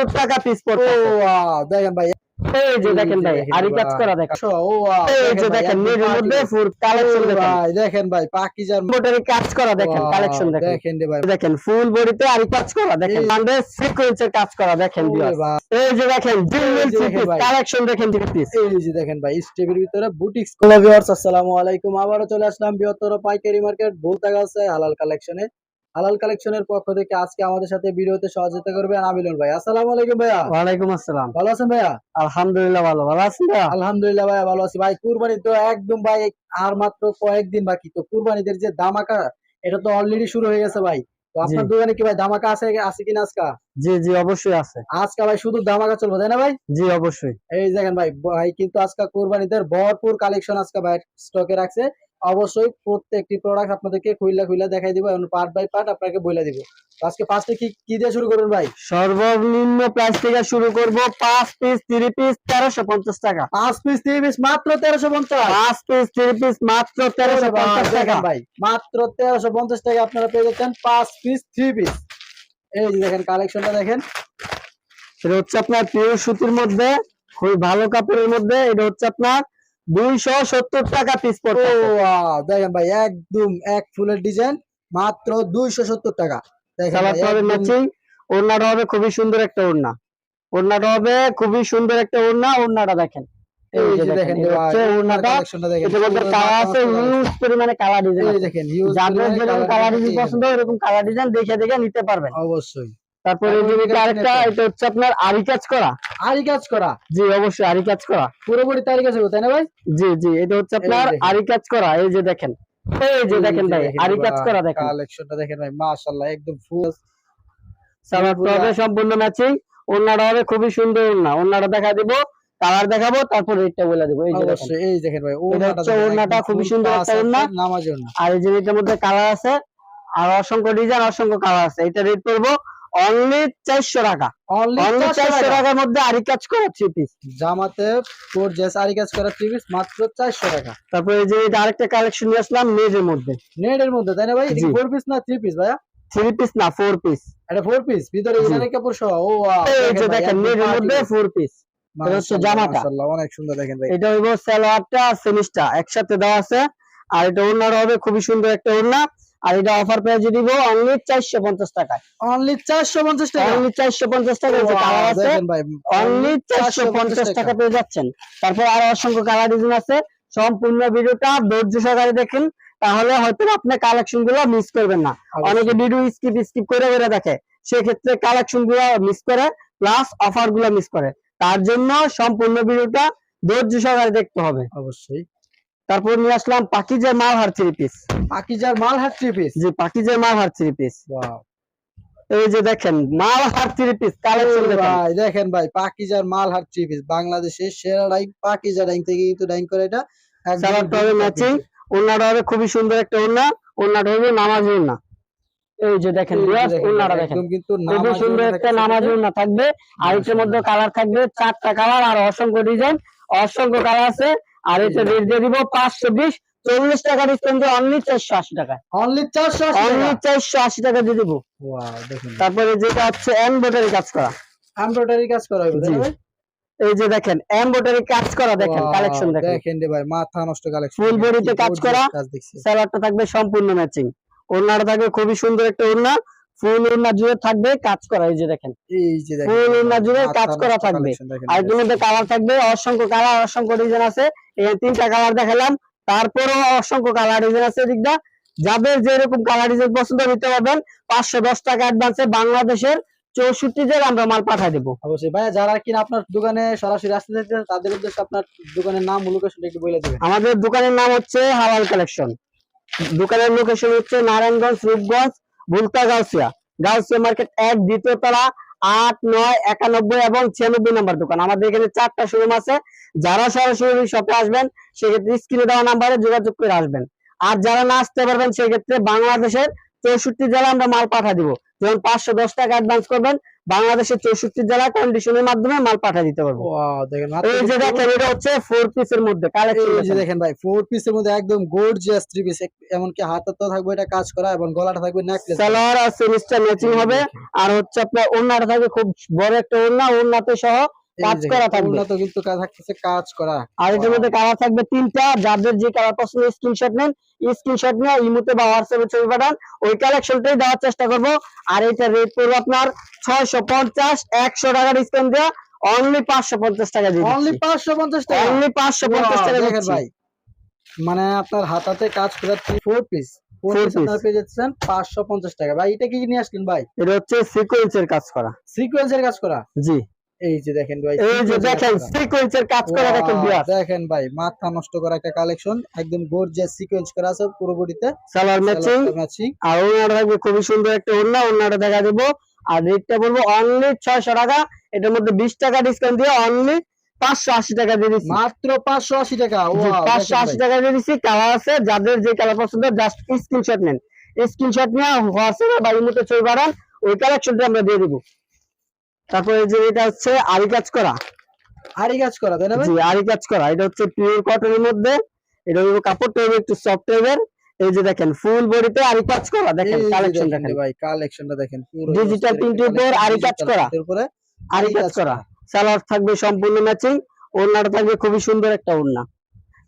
সত্তর টাকা পিস পড়ছে। দেখেন ভাই এই যে দেখেন ভাই আরি কাজ করা দেখেন ও এই যে দেখেন একদম মধ্যে ফুল কালেকশন ও দেখেন। ভাই দেখেন ভাই পাকিজার মোটরে কাজ করা দেখেন কালেকশন দেখেন। দেখেন ভাই। দেখেন ফুল বডিতে আরি কাজ করা দেখেন। মানে সিকোয়েন্সের কাজ করা দেখেন ওরে viewers। ভাই, এই যে দেখেন জিমেল এই যে দেখেন ভাই। কালেকশন দেখেন পিস এই যে দেখেন ভাই স্টেপের ভিতরে বুটিক্স কোলা ভিউয়ার্স আসসালামু আলাইকুম। আবারো চলে আসলাম বৃহত্তর পাইকারি মার্কেট ভুলতাগাছে হালাল কালেকশনে হালাল কালেকশনের পক্ষ থেকে আজকে আমাদের সাথে ভিডিওতে সহযোগিতা করবেন আমিলুল ভাই। আসসালামু আলাইকুম ভাইয়া। ওয়ালাইকুম আসসালাম। ভালো আছেন ভাইয়া? আলহামদুলিল্লাহ ভালো। ভালো আছেন ভাইয়া? আলহামদুলিল্লাহ ভাইয়া ভালো আছি। ভাই কুরবানি তো একদম ভাই আর মাত্র কয়েকদিন বাকি। তো কুরবানিদের যে দামাকা এটা তো অলরেডি শুরু হয়ে গেছে ভাই। তো আপনার দোকানে কি ভাই দামাকা আছে আছে কিনা আজকা? জি জি অবশ্যই আছে। আজকা ভাই শুধু দামাকা চলবে তাই না ভাই? জি অবশ্যই। এই দেখেন ভাই ভাই কিন্তু আজকে কোরবানিদের ভরপুর কালেকশন আজকে ভাই স্টকে রাখছে। অবশ্যই প্রত্যেকটি প্রোডাক্ট আপনাদেরকে খুইলা খুইলা দেখাই দিব এবং পার্ট বাই পার্ট আপনাকে বলে দিব। আজকে ফার্স্টে কি কি দিয়ে শুরু করবেন ভাই? সর্বনিম্ন প্রাইস থেকে শুরু করব পাঁচ পিস থ্রি পিস তেরোশো পঞ্চাশ টাকা। পাঁচ পিস তিন পিস মাত্র তেরোশো পঞ্চাশ। পাঁচ পিস থ্রি পিস মাত্র তেরোশো পঞ্চাশ টাকা। ভাই মাত্র তেরোশো পঞ্চাশ টাকা আপনারা পেয়ে যাচ্ছেন পাঁচ পিস থ্রি পিস এই যে দেখেন কালেকশনটা দেখেন। এটা হচ্ছে আপনার পিওর সুতির মধ্যে খুবই ভালো কাপড়ের মধ্যে এটা হচ্ছে আপনার দুইশো সত্তর টাকা পিস পড়বে দেখেন ভাই একদম এক ফুলের ডিজাইন মাত্র দুইশো সত্তর টাকা। দেখেন হবে ম্যাচিং ওড়নাটা হবে খুবই সুন্দর একটা ওড়না। ওড়নাটা হবে খুবই সুন্দর একটা ওড়না ওড়নাটা দেখেন। দেখেন দেখেন পুরো কালার ডিজাইন দেখেন দেখে দেখে নিতে পারবেন। অবশ্যই। তারপরে এই যে তারপরে এটা আরেকটা এটা- এটা হচ্ছে আপনার আরি কাজ করা। আরি কাজ করা? জি অবশ্যই আরি কাজ করা। পুরোপুরি তারিখ আছে তাই না ভাই? জি জি এটা হচ্ছে আপনার আরি কাজ করা এই যে দেখেন। এই যে দেখেন ভাই আরি কাজ করা দেখেন। কালেকশনটা দেখেন ভাই মাশাআল্লাহ একদম ফুল সালোয়ারটা হবে সম্পূর্ণ ম্যাচিং হবে খুবই সুন্দর ওড়না। ওড়নাটা দেখা দিব কালার দেখাবো তারপর রেটটা বলে দেবো। এই যে অবশ্যই এই দেখেন ভাই খুবই সুন্দর একটা। নামাজ আর এই যে এটার মধ্যে কালার আছে আর অসংখ্য ডিজাইন অসংখ্য কালার আছে। এটা রেট পড়ব অনলি চারশো টাকা। অনলি টাকার মধ্যে আরি কাজ করা থ্রি পিস জামাতে গর্জিয়াস আরি কাজ করা থ্রি পিস মাত্র 400 টাকা। তারপরে এই যে এটা আরেকটা কালেকশন নিয়ে আসলাম মেজের মধ্যে। নেটের মধ্যে তাই না ভাই? ফোর পিস না থ্রি পিস ভাইয়া? থ্রি পিস না ফোর পিস এটা ফোর পিস ভিতরে। কাপড় সহ। ও wow, এই যে দেখেন একদম মধ্যে ফোর পিস এটা হচ্ছে জামাটা। অনেক সুন্দর দেখেন ভাই। এটা হইব সালোয়ারটা আর সেমিসটা একসাথে দেওয়া আছে। আর এটা ওড়নার হবে খুবই সুন্দর একটা ওড়না। আর এটা অফার প্রাইজে দিব অনলি চারশো পঞ্চাশ টাকায় অনলি 450 টাকা? অনলি চারশো পঞ্চাশ টাকা যে কালার আছে। অনলি চারশো পঞ্চাশ টাকা। পেয়ে যাচ্ছেন। তারপর আরও অসংখ্য কালার ডিজাইন আছে। সম্পূর্ণ ভিডিওটা ধৈর্য সহকারে দেখেন। তাহলে হয়তো আপনি কালেকশনগুলো মিস করবেন না। অনেকে ভিডিও স্কিপ স্কিপ করে করে দেখে। সেক্ষেত্রে কালেকশনগুলো মিস করে প্লাস অফারগুলো মিস করে। তার জন্য সম্পূর্ণ ভিডিওটা ধৈর্য সহকারে দেখতে হবে। অবশ্যই। তারপর নিয়ে আসলাম পাকিজের মালহার থ্রি পিস পাকিজার মালহাট থ্রি পিস যে পাকিজের মালহার থ্রি পিস ওয়াও এই যে দেখেন মালহার থ্রি পিস কালেকশন ভাই দেখেন ভাই পাকিজার মালহাট থ্রি পিস বাংলাদেশের সেরা ডাইং পাকিজা ডাইং থেকে কিন্তু ডাইং করে এটা সালোয়ারটা হবে ম্যাচিং ওড়নাটা হবে খুবই সুন্দর একটা ওড়না। ওড়নাটা হবে নামাজ ওড়না। এই যে দেখেন যে দেখেন, কিন্তু খুবই সুন্দর একটা নামাজ। ওড়না থাকবে। আর এটার মধ্যে কালার থাকবে চারটা কালার আর অসংখ্য ডিজাইন অসংখ্য কালার আছে। আর এটা রেট দিয়ে দিব পাঁচশো বিশ চল্লিশ টাকা ডিসকাউন্ট দিয়ে অনলি চারশো আশি টাকায় অনলি 480 অনলি চারশো আশি টাকা দিয়ে দিব। তারপরে যেটা হচ্ছে এমব্রয়ডারি কাজ করা। এমব্রয়ডারি কাজ করা হবে এই যে দেখেন এমব্রয়ডারি কাজ করা দেখেন কালেকশন দেখেন। দেখেন রে ভাই মাথা নষ্ট কালেকশন Full body তে কাজ করা। সালোয়ারটা থাকবে সম্পূর্ণ ম্যাচিং ওড়নাটা থাকবে খুবই সুন্দর একটা ওড়না। ফুল ওড়না জুড়ে থাকবে কাজ করা এই যে দেখেন। এই যে ওড়না জুড়ে কাজ করা থাকবে। আর এর মধ্যে কালার থাকবে অসংখ্য কালার অসংখ্য ডিজাইন আছে। এখানে তিনটা কালার দেখালাম তারপরও অসংখ্য কালার ডিজাইন আছে দিকটা যাদের যেরকম কালার ডিজাইন পছন্দ নিতে পারবেন। পাঁচশো দশ টাকা অ্যাডভান্সে বাংলাদেশের চৌষট্টি জেলা আমরা মাল পাঠাই দেবো। অবশ্যই। ভাই যারা কিনা আপনার দোকানে সরাসরি আসতে চাইছেন তাদের উদ্দেশ্যে আপনার দোকানের নাম ও লোকেশনটা একটু বলে দিবেন। আমাদের দোকানের নাম হচ্ছে হালাল কালেকশন দোকানের লোকেশন হচ্ছে নারায়ণগঞ্জ রূপগঞ্জ ভুলতা গাউসিয়া গাউসিয়া মার্কেট এক, দ্বিতীয় তলা আট, নয়, একানব্বই এবং ছিয়ানব্বই নম্বর দোকান। আমাদের এখানে চারটা শোরুম আছে। যারা সরাসরি শপে আসবেন, সেক্ষেত্রে স্ক্রিনে দেওয়া নাম্বারে যোগাযোগ করে আসবেন। আর যারা না আসতে পারবেন, সেক্ষেত্রে বাংলাদেশের চৌষট্টি জেলা আমরা মাল পাঠা দিব। যেমন পাঁচশো দশ টাকা অ্যাডভান্স করবেন বাংলাদেশের চৌষট্টি জেলা কন্ডিশনের মাধ্যমে মাল পাঠিয়ে দিতে পারব। এই যে দেখেন এটা হচ্ছে ফোর পিসের মধ্যে কালেকশন দেখেন ভাই ফোর পিসের মধ্যে একদম গর্জিয়াস থ্রি পিস এমনকি হাতে তো থাকবে এটা কাজ করা এবং গলাটা থাকবে নেকলেস সালোয়ার আর সেমিস্টার ম্যাচিং হবে আর হচ্ছে আপনার ওড়নাটা থাকবে খুব বড় একটা ওড়না ওড়নাতে সহ কাজ করা থাকবে। তো কিন্তু কাজ থাকতেছে কাজ করা। আর এটার মধ্যে কালার থাকবে তিনটা যাদের যে কালার পছন্দ স্ক্রিনশট নেন। স্ক্রিনশট নিয়ে ইমোতে বা হোয়াটসঅ্যাপে ছবি পাঠান। ওই কালেকশনটাই দেওয়ার চেষ্টা করব। আর এটা রেট করব আপনার ছয়শো পঞ্চাশ একশো টাকা ডিসকাউন্ট দেওয়া অনলি পাঁচশো পঞ্চাশ টাকা দিয়ে অনলি পাঁচশো পঞ্চাশ টাকা? অনলি পাঁচশো পঞ্চাশ Wow, টাকা দেখেন ভাই। মানে আপনার হাতাতে কাজ করা ফোর পিস পাঁচশো পঞ্চাশ টাকা। ভাই এটা কি কি নিয়ে আসলেন ভাই? এটা হচ্ছে সিকোয়েন্সের কাজ করা। সিকোয়েন্সের কাজ করা? জি। এই যে দেখেন ভাই এই যে দেখেন। সিকোয়েন্সের কাজ করা দেখেন বিয়ার দেখেন ভাই মাথা নষ্ট করা একটা কালেকশন একদম গর্জিয়াস সিকোয়েন্স করা আছে পুরো বডিতে সালোয়ার ম্যাচিং ম্যাচিং আর ওনাটা থাকবে খুবই সুন্দর একটা ওড়না ওড়নাটা দেখা দেবো। আর রেটটা বলব অনলি ছয়শো টাকা। এটার মধ্যে বিশ টাকা ডিসকাউন্ট দিয়ে অনলি পাঁচশো আশি টাকা দিয়ে দিচ্ছি। মাত্র পাঁচশো আশি টাকা জি, Wow, পাঁচশো আশি টাকা দিয়ে দিচ্ছি। কালার আছে যাদের যে কালার পছন্দ জাস্ট স্ক্রিনশট নেন। স্ক্রিনশট নিয়ে হোয়াটসঅ্যাপে বাড়ির ইমোতে ছবি পাঠান ওই কালেকশনটা আমরা দিয়ে দিব। তারপরে যে এটা হচ্ছে আরি কাজ করা। আরি কাজ করা তাই না জি আরি কাজ করা। এটা হচ্ছে পিওর কটনের মধ্যে। এটা হলো কাপড়টা হলো একটু সফট টাইপের এই যে দেখেন ফুল বডিতে আরি কাজ করা। দেখেন কালেকশন দেখেন ভাই কালেকশনটা দেখেন পুরো print এর উপর আরি কাজ করা। উপরে আরি কাজ করা। সালোয়ার থাকবে সম্পূর্ণ ম্যাচিং ওড়নাটা থাকবে খুবই সুন্দর একটা ওড়না।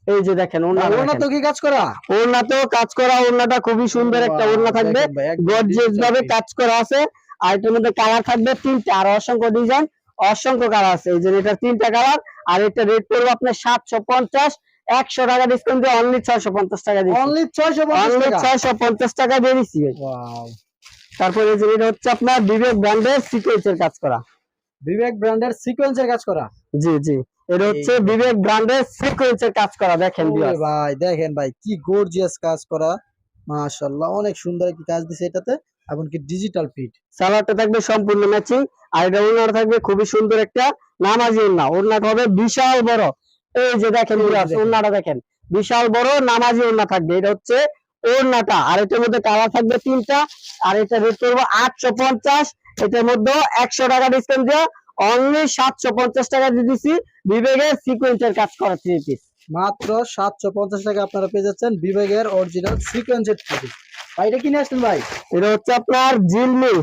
এই যে দেখেন ওড়না তো কি কাজ করা? ওড়না তো কাজ করা ওড়নাটা খুবই সুন্দর একটা ওড়না থাকবে। গর্জিয়াস ভাবে কাজ করা আছে। আর এটার মধ্যে কালার থাকবে তিনটা আর অসংখ্য ডিজাইন অসংখ্য কালার আছে। এই যে এটা তিনটা কালার আর এটা রেট পড়বে আপনার সাতশো পঞ্চাশ একশো টাকা ডিসকাউন্ট দিয়ে অনলি ছয়শো পঞ্চাশ টাকা দিচ্ছি। অনলি 650 অনলি টাকা? ছয়শো পঞ্চাশ টাকা দিয়ে দিচ্ছি তারপরে এই যে এটা হচ্ছে আপনার বিবেক ব্র্যান্ডের সিকোয়েন্সের কাজ করা। বিবেক ব্র্যান্ডের সিকোয়েন্সের কাজ করা? জি জি। এটা হচ্ছে বিবেক ব্র্যান্ডের সিকোয়েন্সের কাজ করা দেখেন ভাই দেখেন ভাই কি গর্জিয়াস কাজ করা। মাশাআল্লাহ অনেক সুন্দর কি কাজ দিছে এটাতে। এমনকি ডিজিটাল প্রিন্ট সালোয়ারটা থাকবে সম্পূর্ণ ম্যাচিং আর এটা ওড়নাটা থাকবে খুবই সুন্দর একটা নামাজি ওড়না। ওড়নাটা হবে বিশাল বড়। এই যে দেখেন এই যে দেখেন। ওড়নাটা দেখেন বিশাল বড় নামাজি ওড়না থাকবে। এটা হচ্ছে ওড়নাটা। আর এটার মধ্যে কালার থাকবে তিনটা আর এটা রেট করব আটশো পঞ্চাশ। এটার মধ্যে একশো টাকা ডিসকাউন্ট দিয়ে অনলি সাতশো পঞ্চাশ টাকা দিয়ে দিচ্ছি বিবেকের সিকোয়েন্সের কাজ করা থ্রি পিস মাত্র সাতশো পঞ্চাশ টাকা আপনারা পেয়ে যাচ্ছেন বিবেকের অরিজিনাল সিকোয়েন্সের থ্রি পিস ভাই এটা কিনে আসলেন ভাই? এটা হচ্ছে আপনার জিলমিল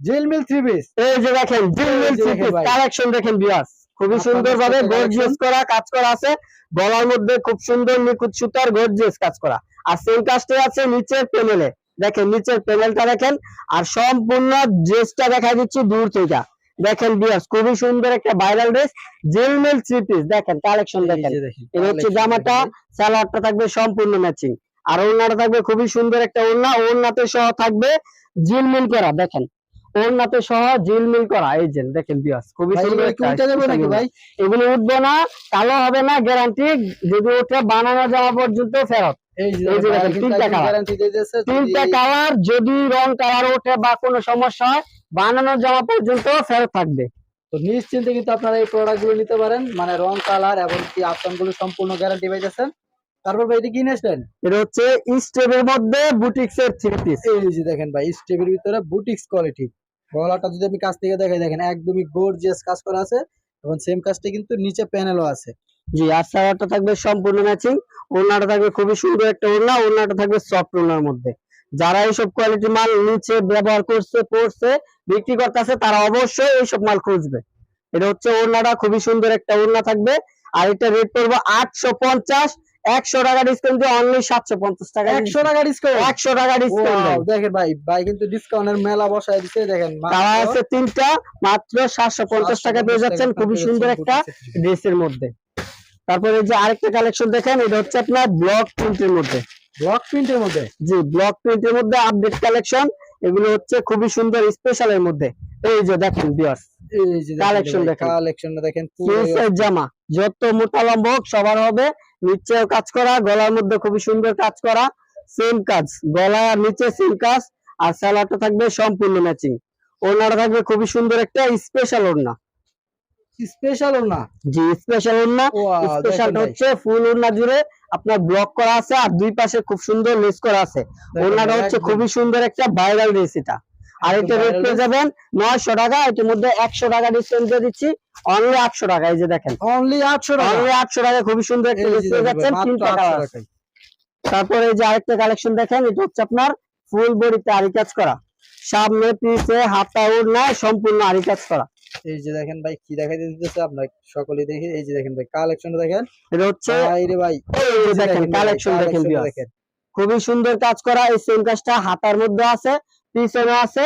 জেলমিল থ্রি পিস এই যে দেখেন জিলমিল থ্রি পিস কালেকশন দেখেন বিয়াস খুবই সুন্দর ভাবে গর্জিয়াস করা কাজ করা আছে। গলার মধ্যে খুব সুন্দর নিখুঁত সুতার গর্জিয়াস কাজ করা। আর সেম আছে নিচের প্যানেলে দেখেন নিচের প্যানেলটা দেখেন। আর সম্পূর্ণ ড্রেসটা দেখাই দিচ্ছি দূর থেকে। দেখেন বিয়াস খুবই সুন্দর একটা viral dress Jhilmil three piece দেখেন কালেকশন দেখেন। এটা হচ্ছে জামাটা সালোয়ারটা থাকবে সম্পূর্ণ ম্যাচিং আর ওড়নাটা থাকবে খুবই সুন্দর একটা ওড়না। ওড়নাতে সহ থাকবে জিলমিল করা দেখেন। ওড়নাতে সহ জিলমিল করা এই যে দেখেন বিয়াস খুবই সুন্দর উল্টে যাবে নাকি ভাই? এগুলো উঠবে না কালো হবে না গ্যারান্টি যদি ওঠে বানানো যাওয়া পর্যন্ত ফেরত। তিনটা কালার যদি রং কালার ওঠে বা কোনো সমস্যা হয় বানানো যাওয়া পর্যন্ত ফেরত থাকবে। তো নিশ্চিন্তে কিন্তু আপনারা এই প্রোডাক্টগুলো নিতে পারেন। মানে রং কালার এবং কি গুলো সম্পূর্ণ গ্যারান্টি পাইতেছেন। তারপর ভাই এটা আসলেন? এটা হচ্ছে স্টেপের মধ্যে বুটিক্স এর থ্রি পিস এই যে দেখেন ভাই স্টেপের ভিতরে বুটিক্স কোয়ালিটি গলাটা যদি আমি কাছ থেকে দেখাই দেখেন একদমই গর্জিয়াস কাজ করা আছে এবং সেম কাজটা কিন্তু নিচে প্যানেলও আছে। জি আর সালোয়ারটা থাকবে সম্পূর্ণ ম্যাচিং ওড়নাটা থাকবে খুবই সুন্দর একটা ওড়না ওড়নাটা থাকবে সফট ওড়নার মধ্যে। যারা এইসব কোয়ালিটি মাল নিচে ব্যবহার করছে পড়ছে বিক্রি করতেছে তারা অবশ্যই এইসব মাল খুঁজবে। এটা হচ্ছে ওড়নাটা খুবই সুন্দর একটা ওড়না থাকবে। আর এটা রেট পড়বে আটশো পঞ্চাশ। একশো টাকা ডিসকাউন্ট দিয়ে অনলি সাতশো পঞ্চাশ টাকা একশো টাকা ডিসকাউন্ট একশো টাকা ডিসকাউন্ট দেখেন ভাই ভাই কিন্তু ডিসকাউন্টের মেলা বসায় দিছে দেখেন কালার আছে তিনটা মাত্র সাতশো পঞ্চাশ টাকা পেয়ে যাচ্ছেন। খুবই সুন্দর একটা ড্রেসের মধ্যে। তারপরে যে আরেকটা কালেকশন দেখেন এটা হচ্ছে আপনার ব্লক প্রিন্টের মধ্যে। ব্লক প্রিন্টের মধ্যে? জি ব্লক প্রিন্টের মধ্যে আপডেট কালেকশন এগুলো হচ্ছে খুবই সুন্দর স্পেশালের মধ্যে। এই যে দেখেন বিয়াস এই দেখেন। কালেকশনটা দেখেন। জামা যত মোটা লম্ব হোক সবার হবে নিচেও কাজ করা গলার মধ্যে খুবই সুন্দর কাজ করা সেম কাজ গলা আর নিচে সেম কাজ আর সালাটা থাকবে সম্পূর্ণ ম্যাচিং ওড়নাটা থাকবে খুবই সুন্দর একটা স্পেশাল ওড়না। স্পেশাল না জি স্পেশাল ওড়না। স্পেশালটা হচ্ছে ফুল ওড়না জুড়ে আপনার ব্লক করা আছে আর দুই পাশে খুব সুন্দর লেস করা আছে। ওড়নাটা হচ্ছে খুবই সুন্দর একটা ভাইরাল ড্রেস এটা আর এটা রেট পেয়ে যাবেন নয়শো টাকা এটার মধ্যে একশো টাকা ডিসকাউন্ট দিয়ে দিচ্ছি। অনলি আটশো টাকা এই যে দেখেন। অনলি আটশো টাকা। অনলি আটশো টাকা খুবই সুন্দর একটা ড্রেস পেয়ে যাচ্ছেন তিনটা কালার তারপরে এই যে আরেকটা কালেকশন দেখেন এটা হচ্ছে আপনার ফুল বডিতে আরি কাজ করা। সামনে পিছে হাতা ওড়না সম্পূর্ণ আরি কাজ করা। এই যে দেখেন ভাই কি দেখাই দিতেছে আপনার সকলে দেখি। এই যে দেখেন ভাই কালেকশনটা দেখেন। এটা হচ্ছে ভাই রে ভাই। এই যে দেখেন কালেকশন। দেখেন খুবই সুন্দর কাজ করা এই সেম কাজটা হাতার মধ্যে আছে। পিছনে আছে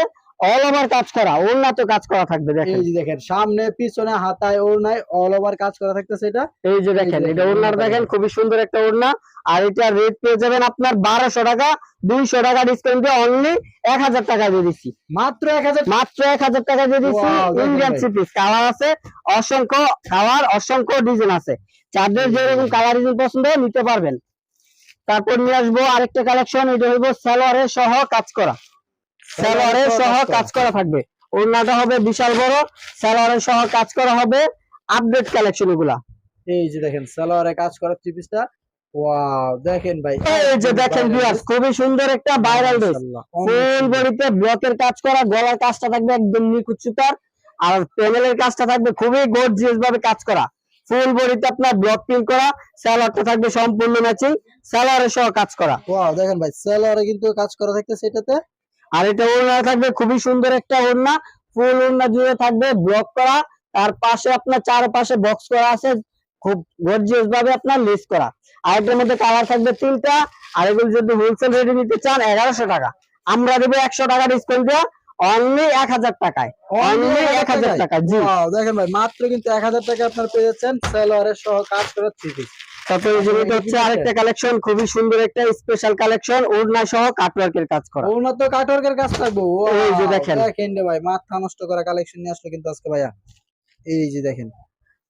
অল ওভার কাজ করা ওড়নাতে কাজ করা থাকবে দেখেন। এই যে দেখেন সামনে পিছনে হাতায় ওড়নায় অল ওভার কাজ করা থাকতেছে এটা। এই যে দেখেন এটা ওড়নার দেখেন। খুবই সুন্দর একটা ওড়না আর এটা রেট পেয়ে যাবেন আপনার বারোশো টাকা দুইশো টাকা ডিসকাউন্ট দিয়ে অনলি এক হাজার টাকা দিয়ে দিচ্ছি। মাত্র এক হাজার মাত্র এক হাজার টাকা দিয়ে দেখেন ইন্ডিয়ান। সিপিস কালার আছে অসংখ্য কালার অসংখ্য ডিজাইন আছে। যাদের যেরকম কালার ডিজাইন পছন্দ নিতে পারবেন। তারপর নিয়ে আসব আরেকটা কালেকশন এটা হইব সালোয়ারের সহ কাজ করা। সালোয়ারের সহ কাজ করা থাকবে। ওড়নাটা হবে বিশাল বড় সালোয়ারের সহ কাজ করা হবে আপডেট কালেকশন এগুলা। এই যে দেখেন সালোয়ারে কাজ করা থ্রি পিসটা ওয়াও দেখেন ভাই। এই যে দেখেন ভিউয়ার্স খুবই সুন্দর একটা ভাইরাল ড্রেস। ফুল বডিতে ব্লকের কাজ করা গলার কাজটা থাকবে একদম নিখুঁত সুতার আর প্যানেলের কাজটা থাকবে খুবই গর্জিয়াস ভাবে কাজ করা। ফুল বডিতে আপনার ব্লক করা স্যালোয়ারটা থাকবে সম্পূর্ণ ম্যাচিং স্যালোয়ারের সহ কাজ করা। ওয়াও দেখেন ভাই সালোয়ারে কিন্তু কাজ করা থাকতেছে এটাতে। আর এটা ওড়না থাকবে খুবই সুন্দর একটা ওড়না ফুল ওড়না জুড়ে থাকবে ব্লক করা তার পাশে আপনার চারপাশে বক্স করা আছে খুব গর্জিয়াস ভাবে আপনার লেস করা। আর এটার মধ্যে কালার থাকবে তিনটা আর এগুলো যদি হোলসেল রেটে নিতে চান এগারোশো টাকা। আমরা দেবো একশো টাকা ডিসকাউন্ট অনলি এক হাজার টাকায়। অনলি এক হাজার টাকা জি। দেখেন ভাই মাত্র কিন্তু এক হাজার টাকা আপনার পেয়ে যাচ্ছেন সালোয়ারের সহ কাজ করা থ্রি পিস তারপরে হচ্ছে আরেকটা কালেকশন খুবই সুন্দর একটা স্পেশাল কালেকশন ওড়না সহ কাটওয়ার্কের কাজ করা। উন্নত কাটওয়ার্কের কাজ থাকব। এই যে দেখেন। দেখেন রে ভাই মাথা নষ্ট করা কালেকশন নিয়ে আসলো কিন্তু আজকে ভাইয়া। এই যে দেখেন।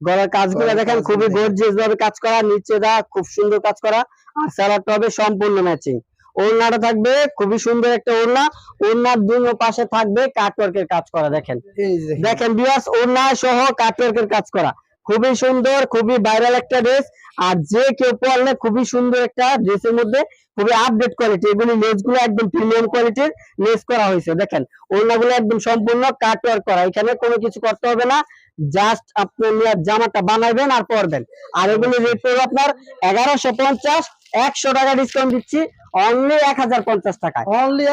গলার কাজগুলো দেখেন খুবই গর্জিয়াস ভাবে কাজ করা নিচে দা খুব সুন্দর কাজ করা আর স্যালাডটা হবে সম্পূর্ণ ম্যাচিং ওড়নাটা থাকবে খুবই সুন্দর একটা ওড়না ওড়নার দুই পাশে থাকবে কাটওয়ার্কের কাজ করা দেখেন। এই যে দেখেন। দেখেন বিয়াস ওড়না সহ কাটওয়ার্কের কাজ করা। খুবই সুন্দর খুবই ভাইরাল একটা ড্রেস আর যে কেউ পরলে খুবই সুন্দর একটা ড্রেসের মধ্যে খুবই আপডেট কোয়ালিটি এগুলি লেসগুলো একদম প্রিমিয়াম কোয়ালিটির লেস করা হয়েছে। দেখেন ওড়নাগুলো একদম সম্পূর্ণ কাটওয়ার্ক করা। এখানে কোনো কিছু করতে হবে না জাস্ট আপনি জামাটা বানাবেন আর পরবেন। আর এগুলি রেট পড়বে আপনার এগারোশো পঞ্চাশ একশো টাকা ডিসকাউন্ট দিচ্ছি অনলি এক হাজার পঞ্চাশ এক অনলি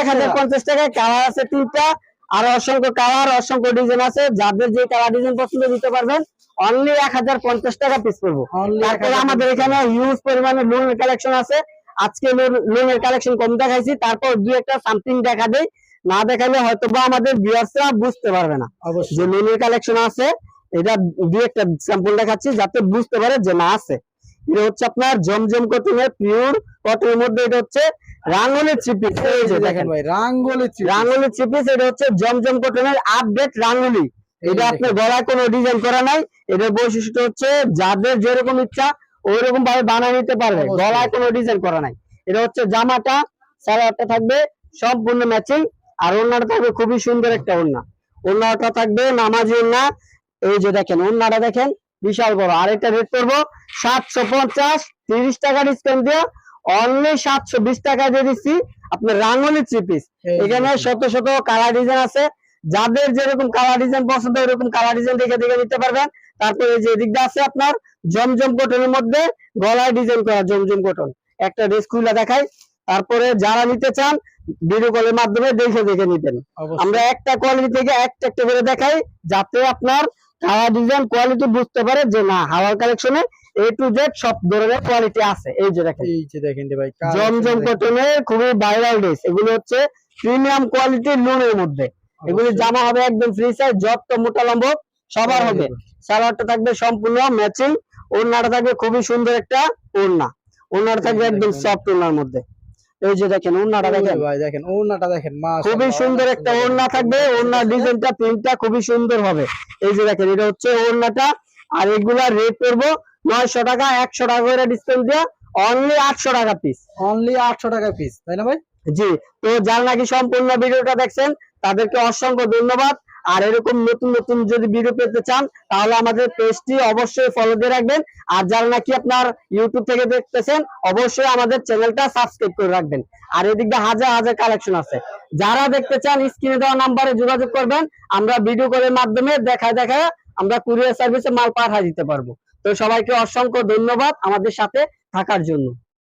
এক হাজার পঞ্চাশ টাকায় কালার আছে তিনটা। আর অসংখ্য কালার অসংখ্য ডিজাইন আছে। যাদের যে কালার ডিজাইন পছন্দ দিতে পারবেন অনলি এক হাজার পঞ্চাশ টাকা পিস পড়ব তারপরে আমাদের এখানে হিউজ পরিমাণে লোনের কালেকশন আছে। আজকে লোনের কালেকশন কম দেখাইছি তারপর দুই একটা সামথিং দেখা দেই। না দেখালে হয়তো বা আমাদের ভিউয়ার্সরা বুঝতে পারবে না যে লোনের কালেকশন আছে। এটা দুই একটা স্যাম্পল দেখাচ্ছি যাতে বুঝতে পারে যে না আছে। এটা হচ্ছে আপনার জমজম কটনের পিওর কটনের মধ্যে এটা হচ্ছে রাঙ্গুলি চিপিস এই যে দেখেন। ভাই রাঙ্গলি three piece। চিপিস এটা হচ্ছে জমজম কটনের আপডেট রাঙ্গুলি। এটা আপনার গলায় কোনো ডিজাইন করা নাই এটার বৈশিষ্ট্য হচ্ছে যাদের যেরকম ইচ্ছা ওই রকম ভাবে বানিয়ে নিতে পারবে। গলায় কোনো ডিজাইন করা নাই। এটা হচ্ছে জামাটা সালোয়ারটা থাকবে সম্পূর্ণ ম্যাচিং আর ওড়নাটা থাকবে খুবই সুন্দর একটা ওড়না। ওড়নাটা থাকবে নামাজি ওড়না। এই যে দেখেন ওড়নাটা দেখেন বিশাল বড়। আর এটা রেট করব সাতশো পঞ্চাশ তিরিশ টাকা ডিসকাউন্ট দিয়ে অনলি সাতশো বিশ টাকা দিয়ে দিচ্ছি আপনার রাঙ্গুলি থ্রি পিস এখানে শত শত কালার ডিজাইন আছে। যাদের যেরকম কালার ডিজাইন পছন্দ ওরকম কালার ডিজাইন দেখে দেখে নিতে পারবেন। তারপরে এই যে এদিকটা আছে আপনার জমজম কটনের মধ্যে গলায় ডিজাইন করা জমজম কটন একটা ড্রেস খুলে দেখাই। তারপরে যারা নিতে চান ভিডিও কলের মাধ্যমে দেখে দেখে নিতেন আমরা একটা কোয়ালিটি থেকে একটা একটা করে দেখাই যাতে আপনার কালার ডিজাইন কোয়ালিটি বুঝতে পারে যে না হাওয়ার কালেকশনে এ টু জেড সব ধরনের কোয়ালিটি আছে। এই যে দেখেন। এই যে দেখেন ভাই জমজম কটনের খুবই ভাইরাল ড্রেস এগুলো হচ্ছে প্রিমিয়াম কোয়ালিটির লোনের মধ্যে। এগুলি জামা হবে একদম ফ্রি সাইজ যত মোটা লম্ব সবার হবে। সালোয়ারটা থাকবে সম্পূর্ণ ম্যাচিং ওড়নাটা থাকবে খুবই সুন্দর একটা ওড়না। ওড়নাটা থাকবে একদম সফট ওড়নার মধ্যে। এই যে দেখেন ওড়নাটা দেখেন। ভাই দেখেন ওড়নাটা দেখেন খুবই সুন্দর একটা ওড়না থাকবে। ওড়নার ডিজাইনটা প্রিন্টটা খুবই সুন্দর হবে। এই যে দেখেন এটা হচ্ছে ওড়নাটা। আর এগুলা রেট করব। নয়শো টাকা একশো টাকা করে ডিসকাউন্ট দিয়ে অনলি আটশো টাকা পিস অনলি আটশো টাকা পিস তাই না ভাই? জি তো যারা নাকি সম্পূর্ণ ভিডিওটা দেখছেন তাদেরকে অসংখ্য ধন্যবাদ। আর এরকম নতুন নতুন যদি ভিডিও পেতে চান তাহলে আমাদের পেজটি অবশ্যই ফলো দিয়ে রাখবেন। আর যারা নাকি আপনার ইউটিউব থেকে দেখতেছেন অবশ্যই আমাদের চ্যানেলটা সাবস্ক্রাইব করে রাখবেন। আর এদিক দিয়ে হাজার হাজার কালেকশন আছে। যারা দেখতে চান স্ক্রিনে দেওয়া নাম্বারে যোগাযোগ করবেন। আমরা ভিডিও কলের মাধ্যমে দেখা দেখা আমরা কুরিয়ার সার্ভিসে মাল পাঠিয়ে দিতে পারব। তো সবাইকে অসংখ্য ধন্যবাদ আমাদের সাথে থাকার জন্য।